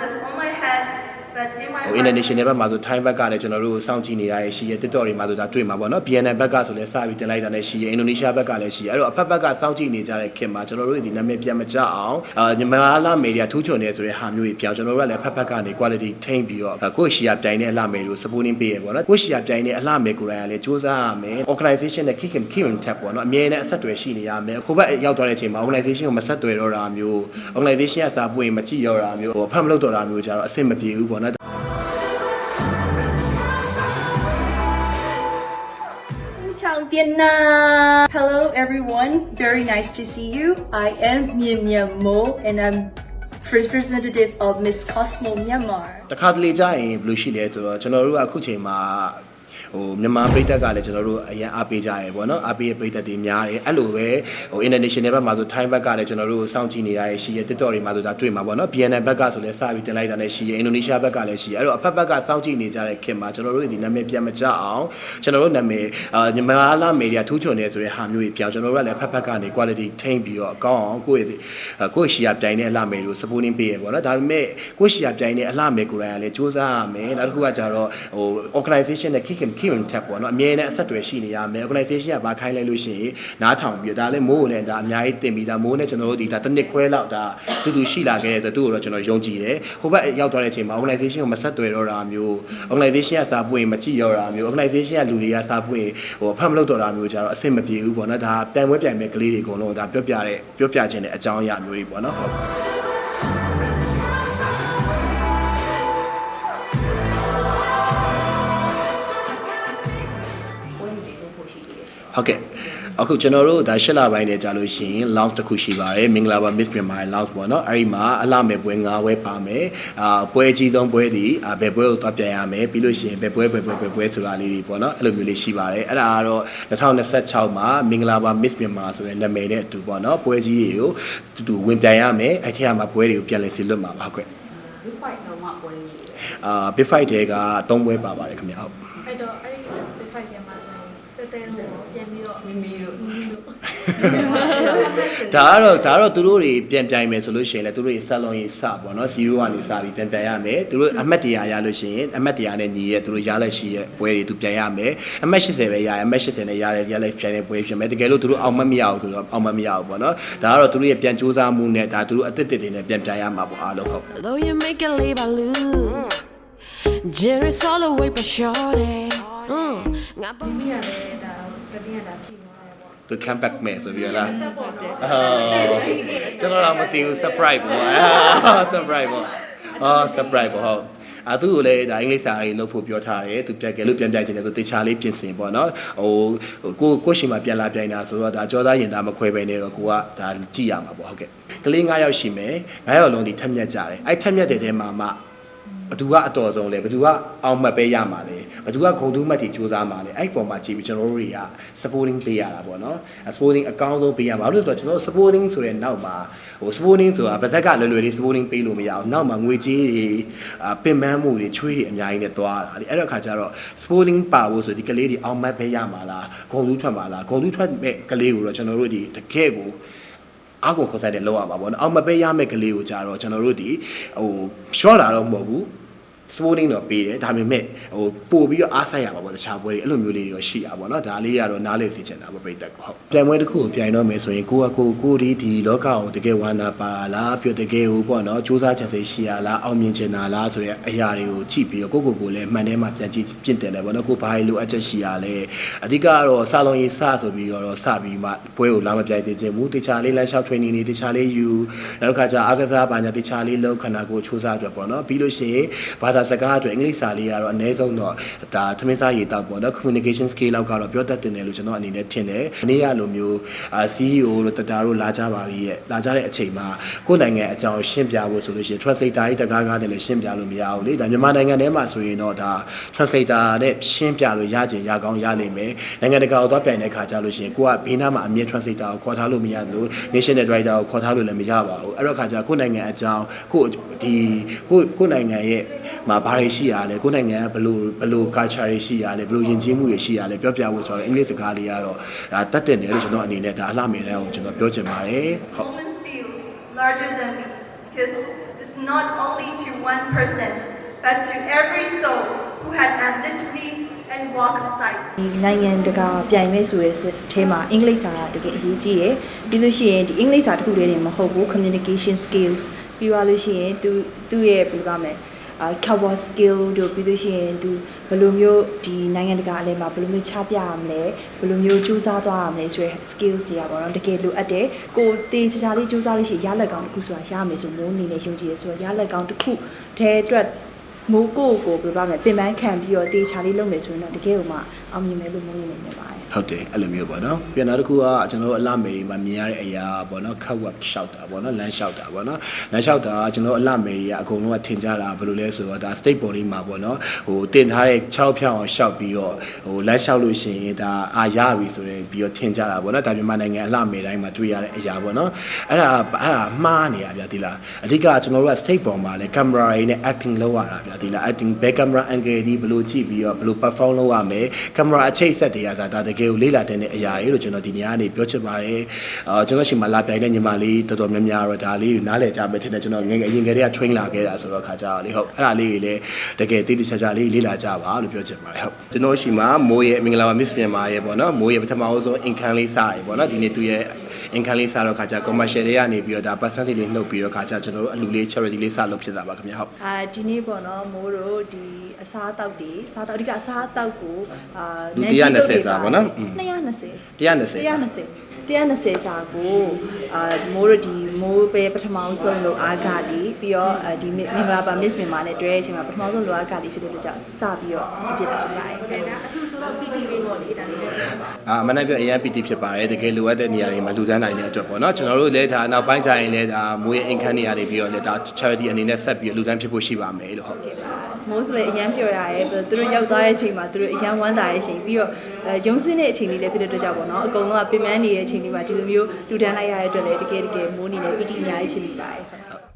just on my head, but in my ဟို heart. international ဘက်မှာဆို time ဘက်ကလည်းကျွန်တော်တို့ကိုစောင့်ကြည့်နေရရှိရဲ TikTok တွေမှာဆိုဒါတွေ့မှာပေါ့နော် BNN ဘက်ကဆိုလည်းစပြီးတင်လိုက်တာလည်းရှိရဲ Indonesia ဘက်ကလည်းရှိရဲအဲ့တော့အဖက်ဘက်ကစောင့်ကြည့်နေကြတဲ့ခင်မှာကျွန်တော်တို့ဒီနာမည်ပြန်မကြအောင်အာမြန်မာလာမေဒီယာထူးချွန်နေဆိုတဲ့ဟာမျိုးကြီးပြောင်းကျွန်တော်တို့ကလည်းအဖက်ဘက်ကနေ quality ထိမ့်ပြီးတော့ကိုယ့်ရှီယာပြိုင်တဲ့အလှမယ်ကို supporting ပေးရပေါ့နော်ကိုယ့်ရှီယာပြိုင်တဲ့အလှမယ်ကိုယ်တိုင်ကလည်းစူးစမ်းရမယ် organization နဲ့ kick him kick him tap ပေါ့နော်အမြဲတမ်းအဆက်အသွယ်ရှိနေရမယ်ခုဘက်ရောက်သွားတဲ့အချိန်မှာ organization ကိုမဆက်သွယ်တော့တာမျိုး organization ကစာပွင့်မကြည့်တော့တာမျိုးဟိုအဖက်မလုပ်တော့တာမျိုးကြတော့အဆင်မပြေဘူးပေါ့နော် Vietnam! Hello everyone, very nice to see you. I am Mia Mia Mo and I'm first representative of Miss Cosmo Myanmar. တခါတလေကြာရင်ဘယ်လိုရှိလဲဆိုတော့ကျွန်တော်တို့ကအခုချိန်မှာ ဟိုမြန်မာပြည်သက်ကလည်းကျွန်တော်တို့အရင်အားပေးကြရဲပေါ့နော်အားပေးရပြည်သက်တွေများတယ်အဲ့လိုပဲဟို international ဘက်မှာဆို time ဘက်ကလည်းကျွန်တော်တို့ကိုစောင့်ကြည့်နေရရှိရဲ TikTok တွေမှာဆိုဒါတွေ့မှာပေါ့နော် BNN ဘက်ကဆိုလည်းစပြီးတင်လိုက်တာလည်းရှိရဲ Indonesia ဘက်ကလည်းရှိရဲအဲ့တော့အဖက်ဘက်ကစောင့်ကြည့်နေကြတဲ့ခင်မှာကျွန်တော်တို့ဒီနာမည်ပြန်မကြအောင်ကျွန်တော်တို့နာမည်အာမြန်မာလာမေဒီယာထူးချွန်နေဆိုတဲ့ဟာမျိုးကြီးပြောင်းကျွန်တော်တို့ကလည်းဖက်ဖက်ကနေ quality ထိမ့်ပြီးတော့အကောင်းအောင်ကိုယ့်ရဲ့ကိုယ့်ရှီယာပြိုင်တဲ့အလှမယ်ကို supporting ပေးရပေါ့နော်ဒါပေမဲ့ကိုယ့်ရှီယာပြိုင်တဲ့အလှမယ်ကိုယ်တိုင်ကလည်းစူးစမ်းရမယ်နောက်တစ်ခုကကြတော့ဟို organization နဲ့ kick him kick him tap ပေါ့နော်အမြဲတမ်းအဆက်အသွယ်ရှိနေရမယ် organization ကဘာခိုင်းလိုက်လို့ရှိရင်နားထောင်ပြီးတော့ဒါလည်းမိုးကိုလည်းဒါအများကြီးတင်ပြီးဒါမိုးနဲ့ကျွန်တော်တို့ဒီဒါတစ်နှစ်ခွဲလောက်ဒါတူတူရှိလာခဲ့တဲ့သူ့ကိုတော့ကျွန်တော်ယုံကြည်တယ်ဟိုဘက်ရောက်သွားတဲ့အချိန်မှာ organization ကိုမဆက်သွယ်တော့တာမျိုး organization ကစာပွင့်မကြည့်တော့တာမျိုး organization ကလူတွေကစာပွင့်ဟိုအဖတ်မလုပ်တော့တာမျိုးကြတော့အဆင်မပြေဘူးပေါ့နော်ဒါပြိုင်ပွဲပြိုင်မဲ့ကလေးတွေအကုန်လုံးဒါပြောပြတဲ့ပြောပြခြင်းတဲ့အကြောင်းအရာမျိုးတွေပေါ့နော် ဟုတ်ဟုတ်ကဲ့အခုကျွန်တော်တို့ဒါရှစ်လပိုင်းနဲ့ကြာလို့ရှိရင် launch တစ်ခုရှိပါတယ်မင်္ဂလာပါ Miss Myanmar launch ပေါ့နော်အဲ့ဒီမှာအလှမဲ့ပွဲ၅ပွဲပါမယ်အာပွဲအကြီးဆုံးပွဲဒီအာဘယ်ပွဲကိုသွားပြန်ရမယ်ပြီးလို့ရှိရင်ဘယ်ပွဲဘယ်ပွဲဘယ်ပွဲဆိုတာလေးတွေပေါ့နော်အဲ့လိုမျိုးလေးရှိပါတယ်အဲ့ဒါကတော့2026မှာမင်္ဂလာပါ Miss Myanmar ဆိုတဲ့နာမည်နဲ့အတူပေါ့နော်ပွဲကြီးတွေကိုတူတူဝင်ပြန်ရမယ်အဲ့ထက်မှာပွဲတွေကိုပြန်လည်စီလွတ်မှာပါဟုတ်ကဲ့ Big Fight တော့မှပွဲကြီးတယ်အာ Big Fight တွေက၃ပွဲပါပါတယ်ခင်ဗျဟုတ်အဲ့တော့အဲ့ဒီ big fight ထဲမှာဆိုရင် တဲတဲလို့ပြန်ပြီးတော့မိမိတို့ဒါကတော့ဒါကတော့သူတို့တွေပြန်ပြိုင်မယ်ဆိုလို့ရှိရင်လည်းသူတို့တွေဆက်လုံးရေးစပေါ့နော်0ကနေစပြီးပြန်ပြန်ရမယ်သူတို့အမှတ်တရာရလို့ရှိရင်အမှတ်တရာနဲ့ညီရဲ့သူတို့ရလက်ရှိရဲ့ပွဲတွေသူပြန်ရမယ်အမှတ်80ပဲရရအမှတ်80နဲ့ရတဲ့ရလက်ပြန်တဲ့ပွဲဖြစ်မယ်တကယ်လို့သူတို့အောင်မမရအောင်ဆိုတော့အောင်မမရအောင်ပေါ့နော်ဒါကတော့သူတို့ရဲ့ပြန်စူးစမ်းမှုနဲ့ဒါသူတို့အသစ်တစ်တွေနဲ့ပြန်ပြန်ရမှာပေါ့အားလုံးဟုတ် Though you make it leave I lose Jerry's all away but shorty Mm, ngap မိမိကလည်းဒါ တတိယဒါဖြေသွားတယ်ပေါ့သူ come back မယ်ဆိုပြီးတော့လားတက်ပေါ့တယ်အော်ကျွန်တော်တော့မသိဘူး surprise ပေါ့အာ surprise ပေါ့အော် surprise ပေါ့ဟုတ်အသူ့ကိုလည်းဒါအင်္ဂလိပ်စာရေးလုပ်ဖို့ပြောထားတယ်သူပြက်ကလေးပြန်ပြချင်တယ်ဆိုတေချာလေးပြင်ဆင်ပေါ့နော်ဟိုကိုကိုရှင်မှာပြန်လာပြန်လာဆိုတော့ဒါကြောသားရင်သားမခွဲပဲနေတော့ကိုကဒါကြည့်ရမှာပေါ့ဟုတ်ကဲ့ကလေး9ယောက်ရှိမယ်9ယောက်လုံးဒီထက်မြက်ကြတယ်အဲ့ထက်မြက်တဲ့တဲမှာမှဘသူကအတော်ဆုံးလဲဘသူကအောင်မှတ်ပဲရမှာလဲ ဘသူကဂုံတူးမှတ်တီစူးစမ်းမှာလဲအဲ့ပုံမှာကြည့်ပြီးကျွန်တော်တို့တွေက supporting ပေးရတာပေါ့နော် supporting အကောင်းဆုံးပေးရမှာဘာလို့လဲဆိုတော့ကျွန်တော်တို့ supporting ဆိုတဲ့နောက်မှာဟို supporting ဆိုတာဗဇက်ကလွယ်လွယ်လေး supporting ပေးလို့မရအောင်နောက်မှာငွေကြေးတွေအာပင်ပန်းမှုတွေချွေးတွေအများကြီးနဲ့သွားတာလေအဲ့တော့အခါကျတော့ supporting ပါဖို့ဆိုဒီကလေးတွေအောင်မှတ်ပဲရမှာလားဂုံတူးထွက်မှာလားဂုံတူးထွက်မဲ့ကလေးကိုတော့ကျွန်တော်တို့ဒီတကယ်ကိုအောက်ကိုခေါ်ဆိုင်တဲ့လောက်ရမှာပေါ့နော်အောက်မပေးရမယ့်ကလေးကိုကြတော့ကျွန်တော်တို့ဒီဟို short လာတော့မဟုတ်ဘူး sporting တော့ပေးတယ်ဒါပေမဲ့ဟိုပို့ပြီးတော့အားဆိုင်ရမှာပေါ့တခြားပွဲတွေအဲ့လိုမျိုးလေးတွေတော့ရှိတာပေါ့နော်ဒါလေးကတော့နားလေစီချင်တာပေါ့ပြိတ္တကဟုတ်ပြိုင်ပွဲတစ်ခုကိုပြိုင်တော့မယ်ဆိုရင်ကိုကကိုကိုဒီဒီလောကကိုတကယ်ဝမ်းနာပါလားပြတကယ်ဟိုပေါ့နော်စူးစမ်းချင်စိတ်ရှိရလားအောင်မြင်ချင်တာလားဆိုတဲ့အရာတွေကိုကြည့်ပြီးတော့ကိုကိုကိုလည်းမှန်ထဲမှာပြန်ကြည့်ပြင်တယ်လေပေါ့နော်ကိုဘာလို့လိုအပ်ချက်ရှိရလဲအဓိကကတော့စာလုံးရေးစဆိုပြီးတော့စပြီးမှပွဲကိုလာမပြိုင်သေးခြင်းမူတခြားလေးလမ်းလျှောက် training တွေတခြားလေးယူနောက်တစ်ခါကျအားကစားပါညာတခြားလေးလောက်ခန္ဓာကိုယ်စူးစမ်းအတွက်ပေါ့နော်ပြီးလို့ရှိရင်ဘာသာစကားအတွက်အင်္ဂလိပ်စာလေးကတော့အနည်းဆုံးတော့ဒါသမင်းစားရေးတောက်ပေါ့နော် communication skill လောက်ကတော့ပြောတတ်တယ်လို့ကျွန်တော်အနေနဲ့ထင်တယ်။ဒီနေ့ကလိုမျိုးအာ CEO တို့တတာတို့လာကြပါပြီရဲ့လာကြတဲ့အချိန်မှာကိုယ်နိုင်ငံအကြောင်းရှင်းပြဖို့ဆိုလို့ရှိရင် translator ကြီးတကားကားနဲ့လည်းရှင်းပြလို့မရဘူးလေ။ဒါမြန်မာနိုင်ငံထဲမှာဆိုရင်တော့ဒါ translator နဲ့ရှင်းပြလို့ရကြင်ရကောင်းရလိမ့်မယ်။နိုင်ငံတကာကိုသွားပြိုင်တဲ့ခါကျလို့ရှိရင်ကိုကဘေးနားမှာအမြဲ translator ကိုခေါ်ထားလို့မရဘူး။ national director ကိုခေါ်ထားလို့လည်းမရပါဘူး။အဲ့တော့ခါကျကိုယ်နိုင်ငံအကြောင်းကိုဒီကိုကိုယ်နိုင်ငံရဲ့ မှာဘာတွေရှိရလဲကိုယ်နိုင်ငံကဘယ်လိုဘယ်လို culture တွေရှိရလဲဘယ်လိုယဉ်ကျေးမှုတွေရှိရလဲပြောပြဖို့ဆိုတော့အင်္ဂလိပ်စကားလေးကတော့ဒါတတ်တယ်လို့ကျွန်တော်အနေနဲ့ဒါအလှမယ်တဲ့ကိုကျွန်တော်ပြောချင်ပါတယ်ဟုတ် This moment feels larger than me. because it's not only to one person, but to every soul who had uplifted me and walked beside me. ဒီနိုင်ငံတကာပြိုင်မဲ့ဆိုတဲ့အဲမှာအင်္ဂလိပ်စာကတကယ်အရေးကြီးရယ်ပြီးလို့ရှိရင်ဒီအင်္ဂလိပ်စာတစ်ခုတည်းနေမဟုတ်ဘူး communication skills ပြီးသွားလို့ရှိရင်သူသူ့ရဲ့ပြောရမယ်အာ cover skill တို့ပြီးလို့ရှိရင်သူဘယ်လိုမျိုးဒီနိုင်ငံတကာအလဲမှာဘယ်လိုမျိုးချပြရမလဲဘယ်လိုမျိုးကြိုးစားသွားရမလဲဆိုတဲ့ skills တွေကပေါ့နော်တကယ်လိုအပ်တယ်ကိုတေးချာချာလေးကြိုးစားလို့ရှိရင်ရလက်ကောင်းတစ်ခုဆိုတာရမယ်ဆိုမိုးအနေနဲ့ယုံကြည်ရဆိုတော့ရလက်ကောင်းတစ်ခုတည်းအတွက်မိုးကိုကိုပြောပါမယ်ပင်ပန်းခံပြီးတော့တေးချာလေးလုပ်မယ်ဆိုရင်တော့တကယ်ကိုမှအောင်မြင်မယ်လို့မိုးအနေနဲ့မြင်ပါတယ် ဟုတ်တယ်အဲ့လိုမျိုးပေါ့နော်ပြန်နောက်တစ်ခုကကျွန်တော်တို့အလှမယ်တွေမှာမြင်ရတဲ့အရာပေါ့နော်ခက်ဝက်ရှောက်တာပေါ့နော်လမ်းလျှောက်တာပေါ့နော်လမ်းလျှောက်တာကကျွန်တော်အလှမယ်တွေကအကုန်လုံးကထင်ကြတာဘယ်လိုလဲဆိုတော့ဒါ state body မှာပေါ့နော်ဟိုတင်ထားတဲ့6ဖြောင်းအောင်ရှောက်ပြီးတော့ဟိုလမ်းလျှောက်လို့ရှိရင်ဒါအာရပြီဆိုရင်ပြီးတော့ထင်ကြတာပေါ့နော်ဒါမြန်မာနိုင်ငံအလှမယ်တိုင်းမှာတွေ့ရတဲ့အရာပေါ့နော်အဲ့ဒါအဲ့ဒါမှားနေရဗျာဒီလားအဓိကကျွန်တော်တို့က state ပေါ်မှာလဲ camera တွေနဲ့ acting လုပ်ရတာဗျာဒီလား acting back camera angle ဒီဘယ်လိုကြည့်ပြီးတော့ဘယ်လို perform လုပ်ရမယ် camera အချိတ်ဆက်တွေကစားဒါတကယ်ကိုလေးလာတဲ့အရာတွေလို့ကျွန်တော်ဒီနေရာကနေပြောချင်ပါတယ်အာကျွန်တော်ရှင်မလာပြိုင်တဲ့ညီမလေးတော်တော်များများတော့ဒါလေးကိုနားလည်ကြမယ်ထင်တယ်ကျွန်တော်ငယ်ငယ်အရင်ကတည်းက train လာခဲ့တာဆိုတော့ခါကြတော့လေဟုတ်အဲ့ဒါလေးတွေလည်းတကယ်တိတိကျကျလေးလေးလာကြပါလို့ပြောချင်ပါတယ်ဟုတ်ကျွန်တော်ရှင်မမိုးရဲ့မင်္ဂလာပါ Miss မြန်မာရဲ့ပေါ့နော်မိုးရဲ့ပထမအဆုံး income လေးစားရပေါ့နော်ဒီနေ့သူရဲ့ income လေးစားတော့ခါကြ commercial တွေကနေပြီးတော့ဒါ percentage လေးနှုတ်ပြီးတော့ခါကြကျွန်တော်တို့အလူလေး charity လေးစားလုပ်ဖြစ်တာပါခင်ဗျဟုတ်အာဒီနေ့ပေါ့နော်မိုးတို့ဒီအစားအသောက်တွေစားတောက်အဓိကအစားအသောက်ကိုအာလူနန်းကြီးတုပ်တွေ120စာပေါ့နော်อืม220 120 120 120စာကိုအာမိုးတို့ဒီမိုးပဲပထမဆုံးလို့အားကဒီပြီးတော့အာဒီမင်္ဂလာပါ Miss မြန်မာနဲ့တွေ့တဲ့အချိန်မှာပထမဆုံးလို့အားကဒီဖြစ်တဲ့အတွက်ကြောင့်စပြီးတော့ပြစ်တာဖြစ်ပါတယ်ဒါအထူးဆိုတော့ PT လေးပေါ့လေဒါလေးလည်းပြောပါအာမနေ့ပြောအရင် PT ဖြစ်ပါတယ်တကယ်လိုအပ်တဲ့နေရာတွေမှာလူတန်းနိုင်တဲ့အတွက်ပေါ့နော်ကျွန်တော်တို့လည်းဒါနောက်ပိုင်းကျရင်လည်းဒါမွေးအိမ်ခန်းနေရာတွေပြီးတော့လည်းဒါ charity အနေနဲ့ဆက်ပြီးလူတန်းဖြစ်ဖို့ရှိပါမယ်လို့ဟုတ် မိုးစလေအရန်ပြော်ရရဲပြီးတော့သူတို့ရောက်သွားတဲ့အချိန်မှာသူတို့အရန်ဝမ်းသာတဲ့အချိန်ပြီးတော့အဲရုံစင်းတဲ့အချိန်လေးလည်းဖြစ်တဲ့အတွက်ကြောင့်ပေါ့နော်အကုန်လုံးကပြင်ပန်းနေတဲ့အချိန်လေးမှာဒီလိုမျိုးလူတန်းလိုက်ရတဲ့အတွက်လည်းတကယ်တကယ်မိုးအနေနဲ့ပီတိအများကြီးဖြစ်နေပါတယ်ဟုတ်